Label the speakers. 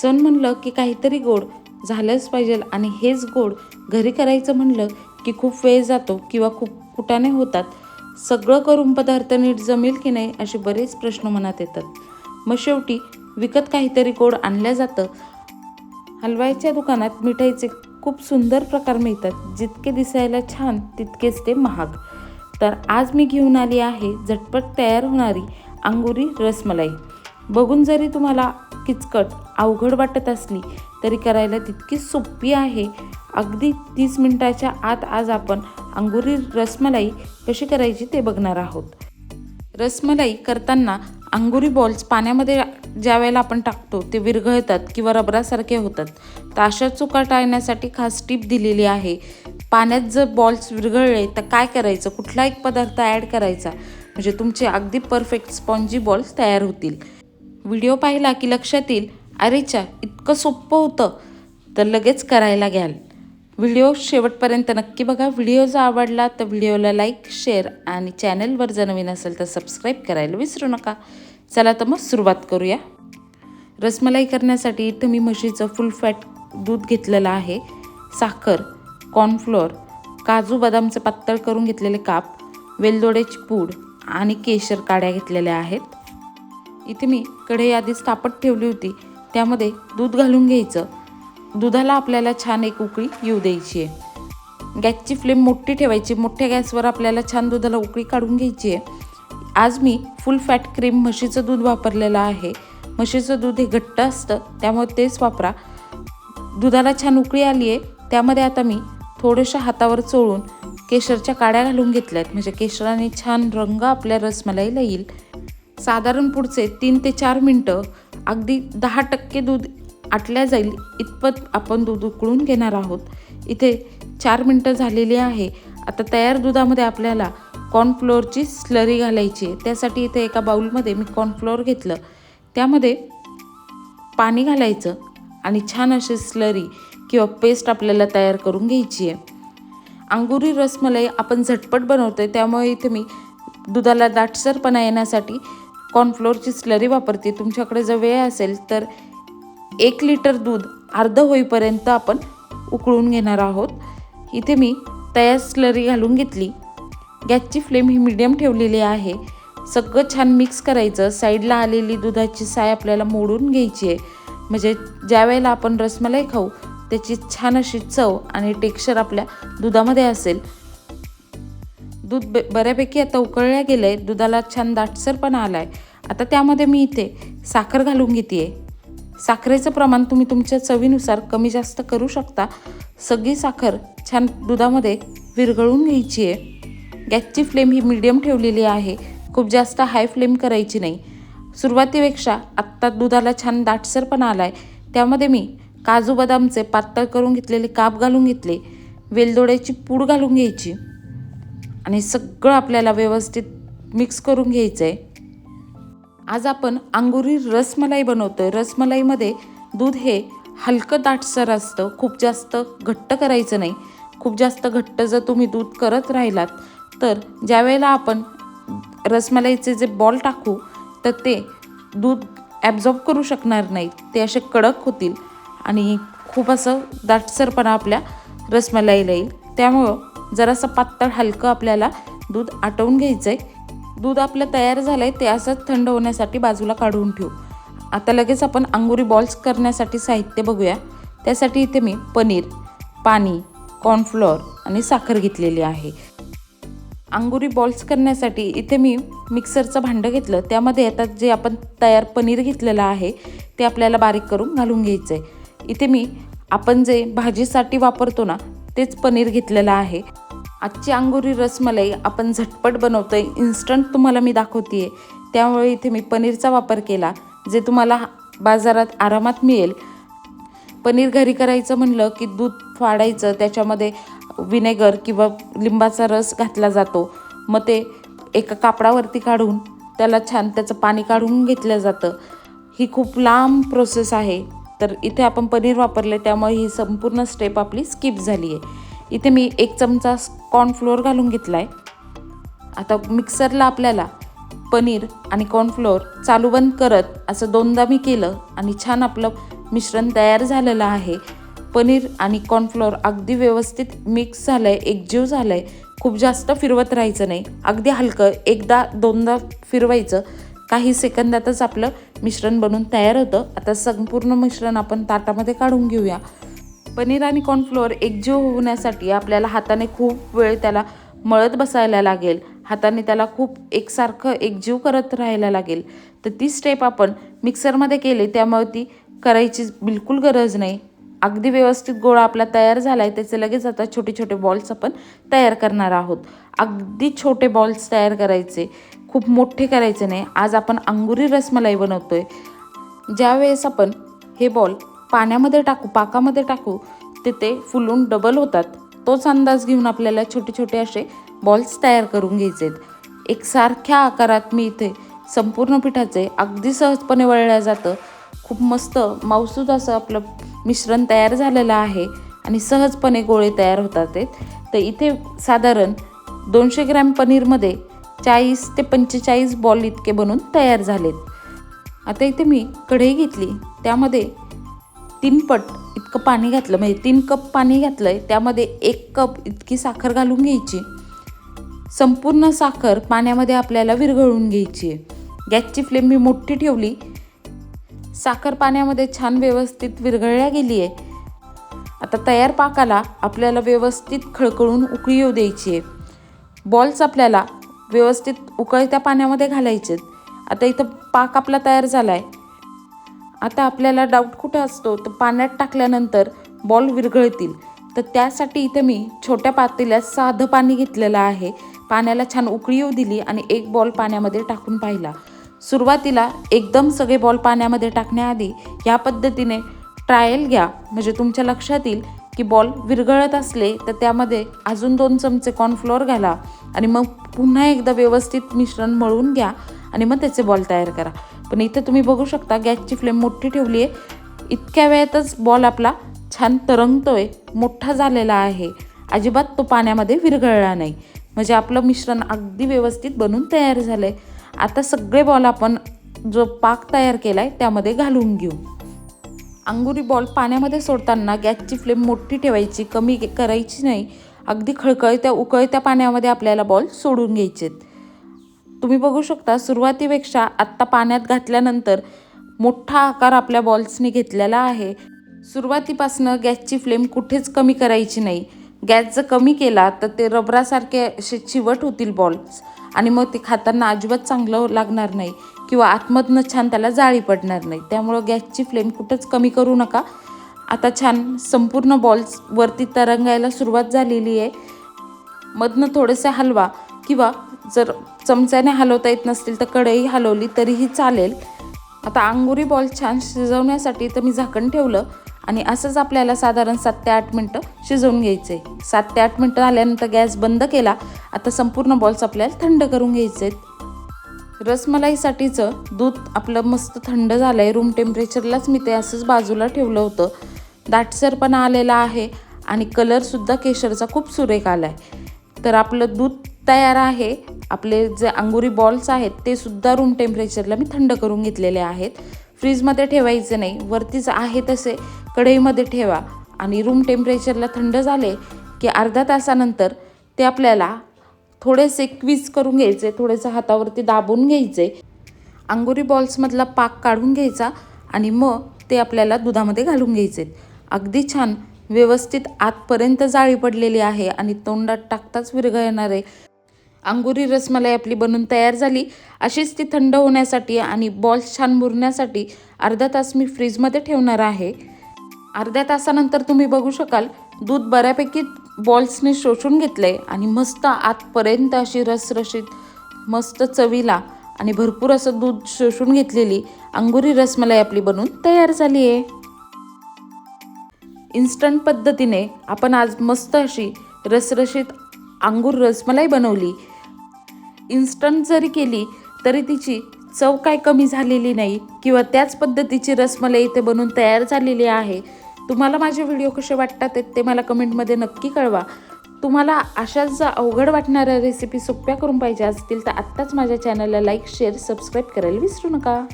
Speaker 1: सण म्हणलं की काहीतरी गोड झालंच पाहिजे आणि हेच गोड घरी करायचं म्हणलं की खूप वेळ जातो किंवा खूप कुटाने होतात. सगळं करून पदार्थ नीट जमेल की नाही असे बरेच प्रश्न मनात येतात. मग शेवटी विकत काहीतरी गोड आणलं जातं. हलवाईच्या दुकानात मिठाईचे खूप सुंदर प्रकार मिळतात. जितके दिसायला छान तितकेच ते महाग. तर आज मी घेऊन आली आहे झटपट तयार होणारी अंगुरी रसमलाई. बघून जरी तुम्हाला किचकट अवघड वाटत असली तरी करायला तितकी सोपी आहे. अगदी तीस मिनिटाच्या आत आज आपण अंगुरी रसमलाई कशी करायची ते बघणार आहोत. रसमलाई करताना अंगुरी बॉल्स पाण्यामध्ये ज्या वेळेला आपण टाकतो ते विरघळतात किंवा रबरासारखे होतात. तर अशा चुका टाळण्यासाठी खास टीप दिलेली आहे. पाण्यात जर बॉल्स विरघळले तर काय करायचं? कुठला एक पदार्थ ॲड करायचा? म्हणजे तुमचे अगदी परफेक्ट स्पॉन्जी बॉल्स तयार होतील. व्हिडिओ पाहिला की लक्षात येईल अरेच्या इतकं सोपं होतं. तर लगेच करायला घ्याल. व्हिडिओ शेवटपर्यंत नक्की बघा. व्हिडिओ जर आवडला तर व्हिडिओला लाईक शेअर आणि चॅनलवर जर नवीन असेल तर सबस्क्राईब करायला विसरू नका. चला तर मग सुरुवात करूया. रसमलाई करण्यासाठी इथं मी म्हशीचं फुल फॅट दूध घेतलेलं आहे. साखर कॉर्नफ्लोअर काजू बदामचं पातळ करून घेतलेले काप वेलदोड्याची पूड आणि केशर काड्या घेतलेल्या आहेत. इथे मी कढई आधीच तापत ठेवली होती. त्यामध्ये दूध घालून घ्यायचं. दुधाला आपल्याला छान एक उकळी येऊ द्यायची आहे. गॅसची फ्लेम मोठी ठेवायची. मोठ्या गॅसवर आपल्याला छान दुधाला उकळी काढून घ्यायची आहे. आज मी फुल फॅट क्रीम म्हशीचं दूध वापरलेलं आहे. म्हशीचं दूध हे घट्ट असतं त्यामुळे तेच वापरा. दुधाला छान उकळी आली आहे. त्यामध्ये आता मी थोडंशा हातावर चोळून केशरच्या काड्या घालून घेतल्यात. म्हणजे केशराने छान रंग आपल्या रसमलाईला येईल. साधारण पुढचे तीन ते चार मिनटं अगदी दहा टक्के दूध आटल्या जाईल इतपत आपण दूध उकळून घेणार आहोत. इथे चार मिनटं झालेली आहे. आता तयार दुधामध्ये आपल्याला कॉर्नफ्लोअरची स्लरी घालायची आहे. त्यासाठी इथे एका बाऊलमध्ये मी कॉर्नफ्लोअर घेतलं. त्यामध्ये पाणी घालायचं आणि छान अशी स्लरी किंवा पेस्ट आपल्याला तयार करून घ्यायची आहे. अंगुरी रसमलाई आपण झटपट बनवतो आहे त्यामुळे इथे मी दुधाला दाटसरपणा येण्यासाठी कॉर्नफ्लोअरची स्लरी वापरते. तुमच्याकडे जर वेळ असेल तर एक लिटर दूध अर्ध होईपर्यंत आपण उकळून घेणार आहोत. इथे मी तयार स्लरी घालून घेतली. गॅसची फ्लेम ही मिडियम ठेवलेली आहे. सगळं छान मिक्स करायचं. साईडला आलेली दुधाची साय आपल्याला मोडून घ्यायची आहे. म्हणजे ज्या वेळेला आपण रसमलाई खाऊ त्याची छान अशी चव आणि टेक्स्चर आपल्या दुधामध्ये असेल. दूध ब बऱ्यापैकी आता उकळल्या गेलं आहे दुधाला छान दाटसरपणा आला आहे आता त्यामध्ये मी इथे साखर घालून घेते आहे साखरेचं प्रमाण तुम्ही तुमच्या चवीनुसार कमी जास्त करू शकता. सगळी साखर छान दुधामध्ये विरघळून घ्यायची आहे. गॅसची फ्लेम ही मीडियम ठेवलेली आहे. खूप जास्त हाय फ्लेम करायची नाही. सुरुवातीपेक्षा आत्ता दुधाला छान दाटसरपणा आला आहे त्यामध्ये मी काजू बदामचे पातळ करून घेतलेले काप घालून घेतले. वेलदोड्याची पूड घालून घ्यायची. आणि सगळं आपल्याला व्यवस्थित मिक्स करून घ्यायचं आहे आज आपण अंगुरी रसमलाई बनवतोय. रसमलाईमध्ये दूध हे हलकं दाटसर असतं. खूप जास्त घट्ट करायचं नाही. खूप जास्त घट्ट जर तुम्ही दूध करत राहिलात तर ज्यावेळेला आपण रसमलाईचे जे बॉल टाकू तर ते दूध ॲब्झॉर्ब करू शकणार नाही. ते असे कडक होतील आणि खूप असं दाटसरपणा आपल्या रसमलाईला येईल. त्यामुळं जरासं पातळ हलकं आपल्याला दूध आटवून घ्यायचं आहे दूध आपलं तयार झालं आहे ते असंच थंड होण्यासाठी बाजूला काढून ठेवू. आता लगेच आपण अंगुरी बॉल्स करण्यासाठी साहित्य बघूया. त्यासाठी इथे मी पनीर पाणी कॉर्नफ्लोअर आणि साखर घेतलेली आहे. अंगुरी बॉल्स करण्यासाठी इथे मी मिक्सरचं भांडं घेतलं. त्यामध्ये आता जे आपण तयार पनीर घेतलेलं आहे ते आपल्याला बारीक करून घालून घ्यायचं आहे इथे मी आपण जे भाजीसाठी वापरतो ना तेच पनीर घेतलेलं आहे. आजची अंगुरी रसमलाई आपण झटपट बनवतो आहे इन्स्टंट तुम्हाला मी दाखवते आहे त्यामुळे इथे मी पनीरचा वापर केला जे तुम्हाला बाजारात आरामात मिळेल. पनीर घरी करायचं म्हणलं की दूध फाडायचं त्याच्यामध्ये विनेगर किंवा लिंबाचा रस घातला जातो. मग ते एका कापडावरती काढून त्याला छान त्याचं पाणी काढून घेतलं जातं. ही खूप लांब प्रोसेस आहे. तर इथे आपण पनीर वापरले त्यामुळे ही संपूर्ण स्टेप आपली स्किप झाली आहे इथे मी एक चमचा कॉर्नफ्लोअर घालून घेतला आहे आता मिक्सरला आपल्याला पनीर आणि कॉर्नफ्लोअर चालू बंद करत असं दोनदा मी केलं आणि छान आपलं मिश्रण तयार झालेलं आहे. पनीर आणि कॉर्नफ्लोअर अगदी व्यवस्थित मिक्स झालं आहे एकजीव झालं आहे खूप जास्त फिरवत राहायचं नाही. अगदी हलकं एकदा दोनदा फिरवायचं. काही सेकंदातच आपलं मिश्रण बनून तयार होतं. आता संपूर्ण मिश्रण आपण ताटामध्ये काढून घेऊया. पनीर आणि कॉर्नफ्लोअर एकजीव होण्यासाठी आपल्याला हाताने खूप वेळ त्याला मळत बसायला लागेल. हाताने त्याला खूप एकसारखं एकजीव करत राहायला लागेल. तर ती स्टेप आपण मिक्सरमध्ये केली त्यामुळे ती करायची बिलकुल गरज नाही. अगदी व्यवस्थित गोळा आपला तयार झाला आहे त्याचे लगेच आता छोटे छोटे बॉल्स आपण तयार करणार आहोत. अगदी छोटे बॉल्स तयार करायचे खूप मोठे करायचे नाही. आज आपण अंगुरी रसमलाई बनवतो आहे ज्यावेळेस आपण हे बॉल पाण्यामध्ये टाकू पाकामध्ये टाकू तिथे फुलून डबल होतात. तोच अंदाज घेऊन आपल्याला छोटे छोटे असे बॉल्स तयार करून घ्यायचे आहेत. एकसारख्या आकारात मी इथे संपूर्ण पिठाचे अगदी सहजपणे वळल्या जातं. खूप मस्त मावसूद असं आपलं मिश्रण तयार झालेलं आहे आणि सहजपणे गोळे तयार होतात तर इथे साधारण दोनशे ग्रॅम पनीरमध्ये चाळीस ते पंचेचाळीस बॉल इतके बनून तयार झालेत. आता इथे मी कढई घेतली. त्यामध्ये तीन पट इतकं पाणी घातलं म्हणजे तीन कप पाणी घातलं आहे त्यामध्ये एक कप इतकी साखर घालून घ्यायची. संपूर्ण साखर पाण्यामध्ये आपल्याला विरघळून घ्यायची. आहे गॅसची फ्लेम मी मोठी ठेवली. साखर पाण्यामध्ये छान व्यवस्थित विरघळल्या गेली आहे आता तयार पाकाला आपल्याला व्यवस्थित खळखळून उकळी येऊ द्यायची आहे बॉल्स आपल्याला व्यवस्थित उकळत्या पाण्यामध्ये घालायचे आहेत आता इथं पाक आपला तयार झाला आहे आता आपल्याला डाऊट कुठं असतो? तर पाण्यात टाकल्यानंतर बॉल विरघळतील. तर त्यासाठी इथे मी छोट्या पातेल्यात साधं पाणी घेतलेलं आहे. पाण्याला छान उकळी येऊ दिली आणि एक बॉल पाण्यामध्ये टाकून पाहिला. सुरुवातीला एकदम सगळे बॉल पाण्यामध्ये टाकण्याआधी या पद्धतीने ट्रायल घ्या. म्हणजे तुमच्या लक्षात येईल की बॉल विरघळत असले तर त्यामध्ये अजून दोन चमचे कॉर्नफ्लोअर घाला. आणि मग पुन्हा एकदा व्यवस्थित मिश्रण मळून घ्या आणि मग त्याचे बॉल तयार करा. पण इथे तुम्ही बघू शकता गॅसची फ्लेम मोठी ठेवली आहे. इतक्या वेळातच बॉल आपला छान तरंगतोय मोठा झालेला आहे. अजिबात तो पाण्यामध्ये विरघळला नाही. म्हणजे आपलं मिश्रण अगदी व्यवस्थित बनून तयार झालं आहे आता सगळे बॉल आपण जो पाक तयार केला आहे त्यामध्ये घालून घेऊ. अंगुरी बॉल पाण्यामध्ये सोडताना गॅसची फ्लेम मोठी ठेवायची कमी करायची नाही. अगदी खळखळत्या उकळत्या पाण्यामध्ये आपल्याला बॉल सोडून घ्यायचेत. तुम्ही बघू शकता सुरुवातीपेक्षा आत्ता पाण्यात घातल्यानंतर मोठा आकार आपल्या बॉल्सने घेतलेला आहे. सुरुवातीपासनं गॅसची फ्लेम कुठेच कमी करायची नाही. गॅस जर कमी केला तर ते रबरासारखे असे चिवट होतील बॉल्स आणि मग ते खाताना अजिबात चांगलं लागणार नाही किंवा आतमधनं छान त्याला जाळी पडणार नाही. त्यामुळं गॅसची फ्लेम कुठंच कमी करू नका. आता छान संपूर्ण बॉल्स वरती तरंगायला सुरुवात झालेली आहे. मधनं थोडेसे हलवा किंवा जर चमच्याने हलवता येत नसतील तर कढई हलवली तरीही चालेल. आता अंगुरी बॉल छान शिजवण्यासाठी तर मी झाकण ठेवलं आणि असंच आपल्याला साधारण सात ते आठ मिनटं शिजवून घ्यायचे सात ते आठ मिनटं आल्यानंतर गॅस बंद केला आता संपूर्ण बॉल्स आपल्याला थंड करून घ्यायचे रसमलाईसाठीचं दूध आपलं मस्त थंड झालं आहे रूम टेम्परेचरलाच मी ते असंच बाजूला ठेवलं होतं. दाटसरपणा आलेला आहे आणि कलरसुद्धा केशरचा खूप सुरेख आला आहे तर आपलं दूध तयार आहे. आपले जे अंगुरी बॉल्स आहेत ते सुद्धा रूम टेम्परेचरला मी थंड करून घेतलेले आहेत. फ्रीजमध्ये ठेवायचे नाही वरतीच आहे तसे कढईमध्ये ठेवा. आणि रूम टेम्परेचरला थंड झाले की अर्धा तासानंतर ते आपल्याला थोडेसे क्विज करून घ्यायचे थोडेसे हातावरती दाबून घ्यायचे. अंगुरी बॉल्समधला पाक काढून घ्यायचा आणि मग ते आपल्याला दुधामध्ये घालून घ्यायचे. अगदी छान व्यवस्थित आतपर्यंत जाळी पडलेली आहे आणि तोंडात टाकताच विरघळणारे अंगुरी रसमलाई आपली बनून तयार झाली. अशीच ती थंड होण्यासाठी आणि बॉल्स छान मुरण्यासाठी अर्धा तास मी फ्रीजमध्ये ठेवणार आहे. अर्ध्या तासानंतर तुम्ही बघू शकाल दूध बऱ्यापैकी बॉल्सने शोषून घेतलं आहे आणि मस्त आतपर्यंत अशी रसरशीत मस्त चवीला आणि भरपूर असं दूध शोषून घेतलेली अंगुरी रसमलाई आपली बनून तयार झाली आहे इन्स्टंट पद्धतीने आपण आज मस्त अशी रसरशीत अंगूर रसमलाई बनवली. इन्स्टंट जरी केली तरी तिची चव काय कमी झालेली नाही किंवा त्याच पद्धतीची रसमलाई इथे बनवून तयार झालेली आहे. तुम्हाला माझे व्हिडिओ कसे वाटतात ते- मला कमेंटमध्ये नक्की कळवा. तुम्हाला अशाच जर अवघड वाटणाऱ्या रेसिपी सोप्या करून पाहिजे असतील तर आत्ताच माझ्या चॅनलला लाईक शेअर सबस्क्राईब करायला विसरू नका.